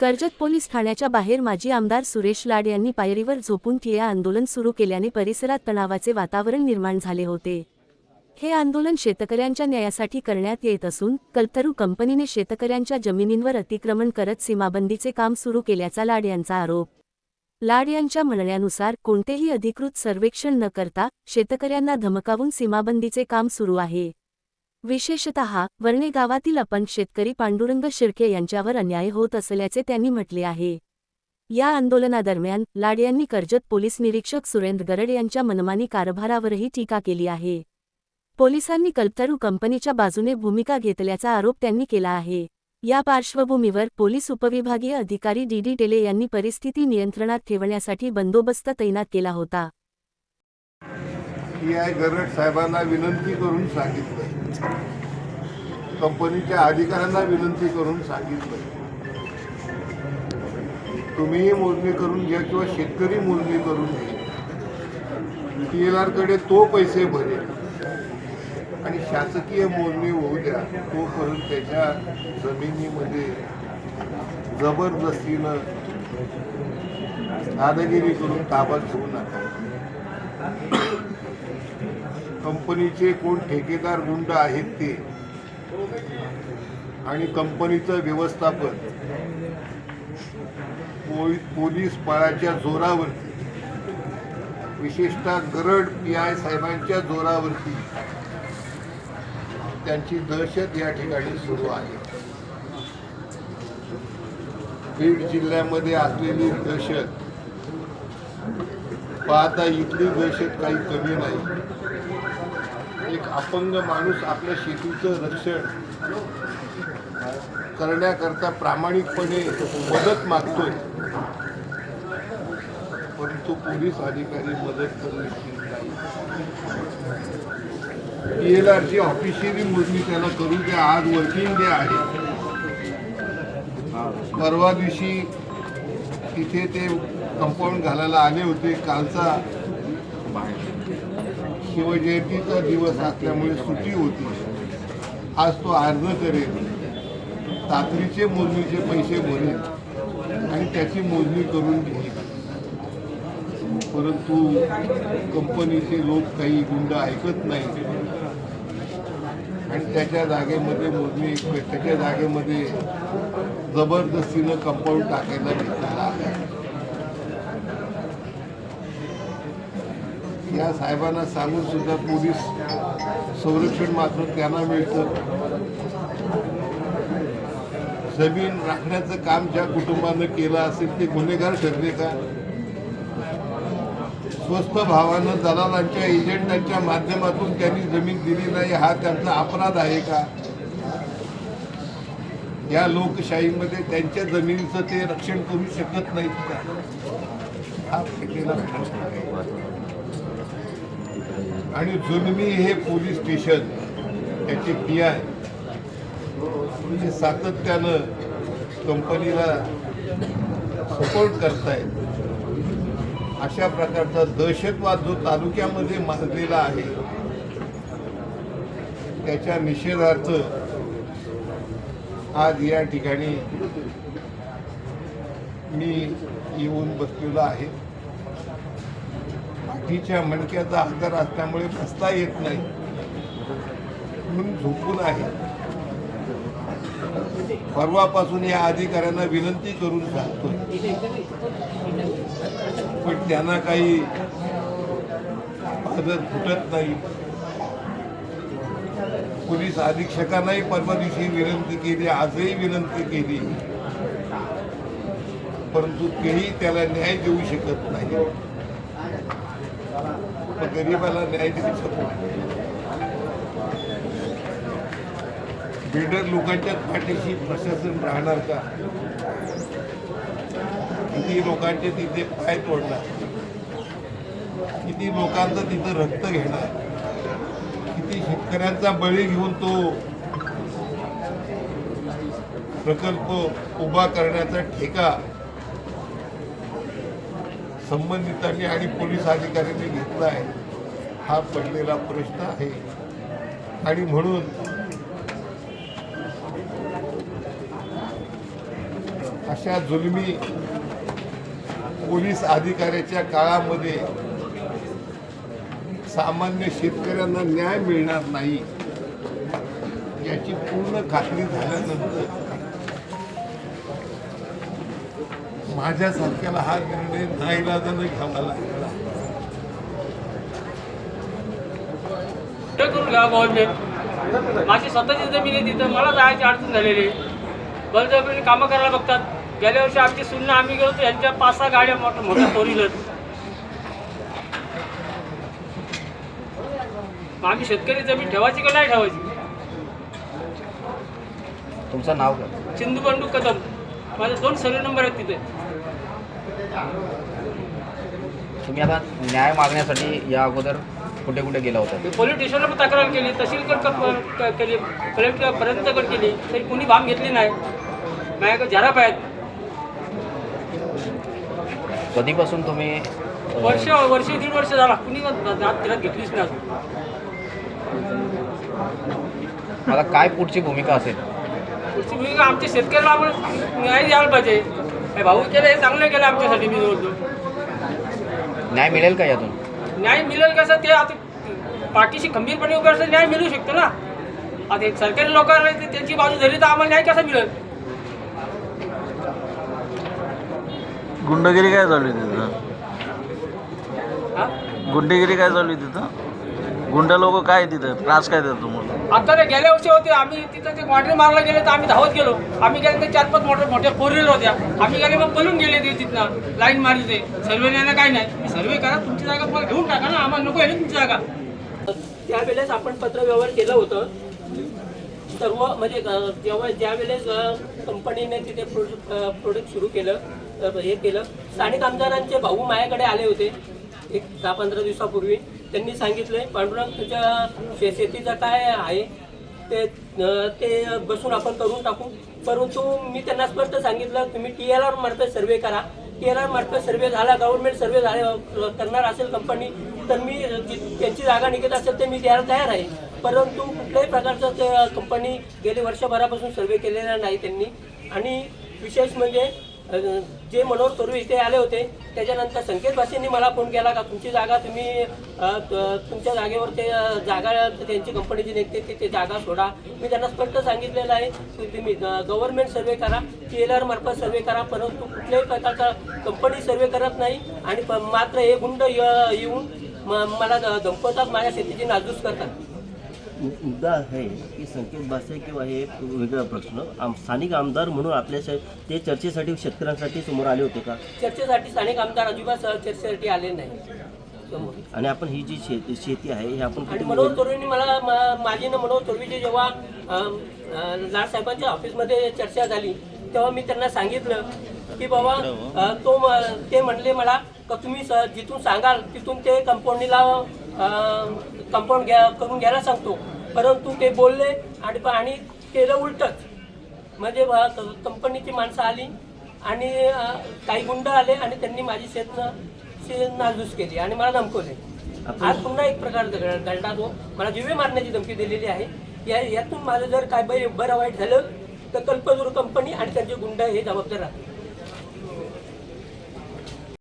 Karjat police ठाण्याच्या बाहेर माजी आमदार सुरेश लाड यांनी पायरीवर झोपून ठिय्या आंदोलन सुरू केल्याने परिसरात तणावाचे वातावरण निर्माण झाले होते. हे आंदोलन शेतकऱ्यांच्या न्यायासाठी करण्यात येत असून कल्पतरू कंपनीने शेतकऱ्यांच्या जमिनींवर अतिक्रमण करत सीमाबंदीचे काम सुरू केल्याचा लाड यांचा आरोप. लाड यांच्या म्हणण्यानुसार कोणतेही अधिकृत सर्वेक्षण न करता शेतकऱ्यांना धमकावून सीमाबंदीचे काम सुरू आहे. विशेषतः वर्णे गावातील आपण शेतकरी पांडुरंग शिर्के यांच्यावर अन्याय होत असल्याचे त्यांनी म्हटले आहे. या आंदोलनादरम्यान लाड यांनी कर्जत पोलीस निरीक्षक सुरेंद्र गरड यांच्या मनमानी कारभारावरही टीका केली आहे. पोलिसांनी कल्पतरू कंपनीच्या बाजूने भूमिका घेतल्याचा आरोप त्यांनी केला आहे. या पार्श्वभूमीवर पोलीस उपविभागीय अधिकारी डी डी टेले यांनी परिस्थिती नियंत्रणात ठेवण्यासाठी बंदोबस्त तैनात केला होता. पी आय गरड साहेबांना विनंती करून सांगितलं. कंपनीच्या अधिकाऱ्यांना विनंती करून सांगितलं. तुम्हीही मोजणी करून घ्या किंवा शेतकरी मोजणी करून घ्या. टी एल आरकडे तो पैसे भरेल. आणि शासकीय मोजणी होऊ द्या तो करून त्याच्या जमिनीमध्ये जबरदस्तीनं दादागिरी करून ताबा घेऊ नका. कंपनीचे कोण ठेकेदार गुंड आहेत ते? आणि कंपनीचं व्यवस्थापन? पोलीस बळाच्या जोरावरती. विशेषतः गरड पी आय साहेबांच्या जोरावरती. त्यांची दहशत या ठिकाणी सुरू आहे. बीड जिल्ह्यामध्ये असलेली दहशत. पाहता इथली दहशत काही कमी नाही. अपंग माणूस आपल्या शेतीचं रक्षण करण्याकरता प्रामाणिकपणे मदत मागतोय. परंतु पोलीस अधिकारी मदत करू इच्छित नाही. एल आरची ऑफिशियली मोजणी त्याला करू द्या. आज वर्किंग डे आहे. परवा दिवशी तिथे ते कंपाऊंड घालायला आले होते. कालचा शिवजयंतीचा दिवस असल्यामुळे सुट्टी होती. आज तो अर्ज करेल. तातडीचे मोजणीचे पैसे भरेल आणि त्याची मोजणी करून घेईल. परंतु कंपनीचे लोक काही गुंड ऐकत नाही आणि त्याच्या जागेमध्ये मोजणी त्याच्या जागेमध्ये जबरदस्तीनं कंपाऊंड टाकायला घेतलेला या साहेबांना सांगून सुद्धा पोलीस संरक्षण मात्र त्यांना मिळतं. जमीन राखण्याचं काम ज्या कुटुंबानं केलं असेल ते गुन्हेगार ठरले का? स्वस्त भावानं दलालांच्या एजंटांच्या माध्यमातून त्यांनी जमीन दिली नाही हा त्यांचा अपराध आहे का? या लोकशाहीमध्ये त्यांच्या जमिनीचं ते रक्षण करू शकत नाहीत का? हा प्रश्न आहे. आणि जुलमी हे पोलीस स्टेशन त्याचे पी आय म्हणजे सातत्यानं कंपनीला सपोर्ट करतायत अशा प्रकारचा दहशतवाद जो तालुक्यामध्ये माजलेला आहे त्याच्या निषेधार्थ आज या ठिकाणी मी येऊन बसलेलो आहे. तिच्या मणक्याचा आजार असल्यामुळे बसता येत नाही. म्हणून झोपून आहे. परवापासून या अधिकाऱ्यांना विनंती करून सांगतो पण त्यांना काही आदर फुटत नाही. पोलीस अधीक्षकांनाही परवा दिवशी विनंती केली आजही विनंती केली. परंतु तेही त्याला न्याय देऊ शकत नाही. मग गरीबाला न्याय देऊ शकतो बिल्डर लोकांच्या पाठीशी प्रशासन राहणार का? किती लोकांचे तिथे पाय तोडणार? किती लोकांचं तिथं रक्त घेणार? किती शेतकऱ्यांचा बळी घेऊन तो प्रकल्प उभा करण्याचा ठेका संबंधितांनी आणि पोलीस अधिकाऱ्यांनी घेतला आहे. हा पडलेला प्रश्न आहे. आणि म्हणून अशा जुलमी पोलीस अधिकाऱ्याच्या काळामध्ये सामान्य शेतकऱ्यांना न्याय मिळणार नाही याची पूर्ण खात्री झाल्यानंतर माझ्यासारख्याला हा निर्णय नाईलाजानं घ्यावा लागला. हे करून घ्या गव्हर्नमेंट माझी स्वतःची जमीन आहे तिथं मला जायची अडचण झालेली आहे. बळजबरीने कामं करायला बघतात. गेल्या वर्षी आमची सुन्न आम्ही गेलो यांच्या पाच सहा गाड्या मोठ्या मोठ्या फोर व्हीलर मग आम्ही शेतकरी जमीन ठेवायची का नाही ठेवायची? तुमचं नाव सिंधू बंडू कदम. माझे दोन सर्वे नंबर आहेत तिथे. तुम्ही आता न्याय मागण्यासाठी या अगोदर कुठे कुठे गेला होता? पोलीस स्टेशनला पण तक्रार केली तहसीलकड केली कलेक्टरपर्यंत केली तरी कुणी भाम घेतली नाही. माझ्याकडे झराप आहेत. कधीपासून तुम्ही वर्ष वर्ष दीड वर्ष झाला. कुणी दात तिला घेतलीच नाही आता काय पुढची भूमिका असेल? पुढची भूमिका आमच्या शेतकऱ्याला आपण न्याय द्यायला पाहिजे. भाऊ केलं हे चांगलं केलं आमच्यासाठी मी बोलतो न्याय मिळेल का यातून? न्याय मिळेल कसं ते आता पाठीशी खंबीरपणे उभं असं न्याय मिळू शकतो ना. आता एक सरकारी लोकांना ते- त्यांची बाजू धरली तर आम्हाला न्याय कसा मिळेल? गुंडगिरी काय चालू आहे तिथं? हा? गुंडगिरी काय चालू आहे तिथं? गुंड लोक काय तिथं? त्रास काय देतात तुम्हाला? आता ते गेल्या वर्षी होते. आम्ही तिथं ते क्वार्टर मारला गेले तर आम्ही धावत गेलो. आम्ही गेले ते चार पाच मोठे मोठ्या फोर व्हीलर होत्या. आम्ही गेले मग पळून गेले ते तिथनं. लाईन मारली ते. सर्वे न्यायला काय नाही. सर्वे करा. तुमची जागा तुम्हाला घेऊन टाका ना. आम्हाला नको आहे ना तुमची जागा. त्यावेळेस आपण पत्रव्यवहार केलं होतं. सर्व म्हणजे जेव्हा ज्या वेळेस अ, कंपनीने तिथे प्रोडक्ट प्रोडक्ट सुरू केलं हे केलं स्थानिक आमदारांचे भाऊ माझ्याकडे आले होते. एक दहा पंधरा दिवसापूर्वी. त्यांनी सांगितलं पांडुरंग तुझ्या शे- काय आहे ते ते बसून आपण करून टाकू. परंतु मी त्यांना स्पष्ट सांगितलं तुम्ही टी एल आर मार्फत सर्वे करा. टी एल आर मार्फत सर्वे झाला गव्हर्नमेंट सर्वे झाले करणार असेल कंपनी तर मी त्यांची जागा निघत असेल तर मी द्यायला तयार आहे. परंतु कुठल्याही प्रकारचं ते कंपनी गेले वर्षभरापासून सर्वे केलेला नाही त्यांनी. आणि विशेष म्हणजे जे मनोहर तोरवे इथे आले होते त्याच्यानंतर संकेत भाषेंनी मला फोन केला का तुमची जागा तुम्ही तुमच्या जागेवर ते जागा त्यांची कंपनीची निघते ते ते जागा सोडा. मी त्यांना स्पष्ट सांगितलेलं आहे की तुम्ही गव्हर्नमेंट सर्वे करा टी एल आरमार्फत सर्वे करा परंतु कुठल्याही प्रकारचा कंपनी सर्वे करत नाही आणि प- मात्र हे गुंड येऊन म- मला धमकवतात माझ्या शेतीची नाजूस करतात. मुद्दा आहे की संकेत भाषे किंवा हे एक वेगळा प्रश्न. आम स्थानिक आमदार म्हणून आपल्या ते चर्चेसाठी शेतकऱ्यांसाठी समोर आले होते का? चर्चेसाठी स्थानिक आमदार अजिबात चर्चेसाठी आले नाही. आणि आपण ही जी शेती शेती आहे हे आपण आणि मनोज तोरवेंनी मला माझी ना मनोज तोरवेची जेव्हा अम, अ, लाडसाहेबांच्या ऑफिसमध्ये चर्चा झाली तेव्हा मी त्यांना सांगितलं की बाबा तो ते म्हणले मला का तुम्ही जिथून सांगाल तिथून ते कंपाऊंडीला कंपाऊंड घ्या करून घ्यायला सांगतो. परंतु ते बोलले आणि आणि केलं उलटच. म्हणजे कंपनीची माणसं आली आणि काही गुंड आले आणि त्यांनी माझी शेत नासधूस केली आणि मला धमकवले. आज पुन्हा एक प्रकार घड- घडला तो मला जीवे मारण्याची धमकी दिलेली आहे. या यातून माझं जर काय बरं वाईट झालं तर कल्पदूर कंपनी आणि त्यांचे गुंड हे जबाबदार राहतील